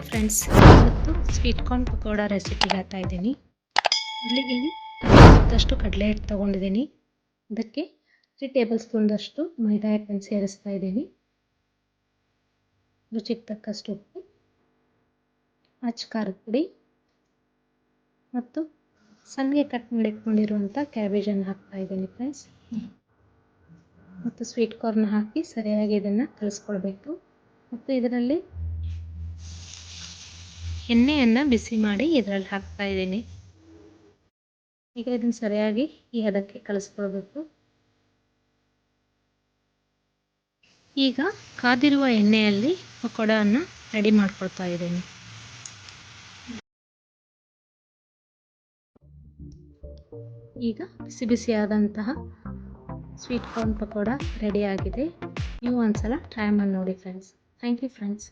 Hi friends ಇವತ್ತು sweet corn pakoda recipe ಹಾಕ್ತಾ ಇದ್ದೀನಿ. ಇಲ್ಲಿಗೆ ಒಂದಷ್ಟು ಕಡಲೆ ಹಿಟ್ಟು ತೊಗೊಂಡಿದ್ದೀನಿ. ಅದಕ್ಕೆ ತ್ರೀ ಟೇಬಲ್ ಸ್ಪೂನ್ದಷ್ಟು ಮೈದಾ ಹಿಟ್ಟನ್ನು ಸೇರಿಸ್ತಾ ಇದ್ದೀನಿ. ರುಚಿಗೆ ತಕ್ಕಷ್ಟು ಉಪ್ಪು ಅಚ್ಚ ಖಾರದ ಪುಡಿ ಮತ್ತು ಸಣ್ಣಗೆ ಕಟ್ ಮಾಡಿ ಇಟ್ಕೊಂಡಿರುವಂಥ ಕ್ಯಾಬೇಜನ್ನು ಹಾಕ್ತಾ ಇದ್ದೀನಿ ಫ್ರೆಂಡ್ಸ್ ಮತ್ತು ಸ್ವೀಟ್ ಕಾರ್ನ್ ಹಾಕಿ ಸರಿಯಾಗಿ ಇದನ್ನು ಕಲಿಸ್ಕೊಳ್ಬೇಕು. ಮತ್ತು ಇದರಲ್ಲಿ ಎಣ್ಣೆಯನ್ನು ಬಿಸಿ ಮಾಡಿ ಇದರಲ್ಲಿ ಹಾಕ್ತಾ ಇದ್ದೀನಿ. ಈಗ ಇದನ್ನು ಸರಿಯಾಗಿ ಈ ಹದಕ್ಕೆ ಕಲಿಸ್ಕೊಳ್ಬೇಕು. ಈಗ ಕಾದಿರುವ ಎಣ್ಣೆಯಲ್ಲಿ ಪಕೋಡವನ್ನು ರೆಡಿ ಮಾಡ್ಕೊಳ್ತಾ ಇದ್ದೀನಿ. ಈಗ ಬಿಸಿ ಬಿಸಿಯಾದಂತಹ ಸ್ವೀಟ್ ಕಾರ್ನ್ ಪಕೋಡ ರೆಡಿಯಾಗಿದೆ ನೀವು ಒಂದ್ಸಲ ಟ್ರೈ ಮಾಡಿ ನೋಡಿ ಫ್ರೆಂಡ್ಸ್ ಥ್ಯಾಂಕ್ ಯು ಫ್ರೆಂಡ್ಸ್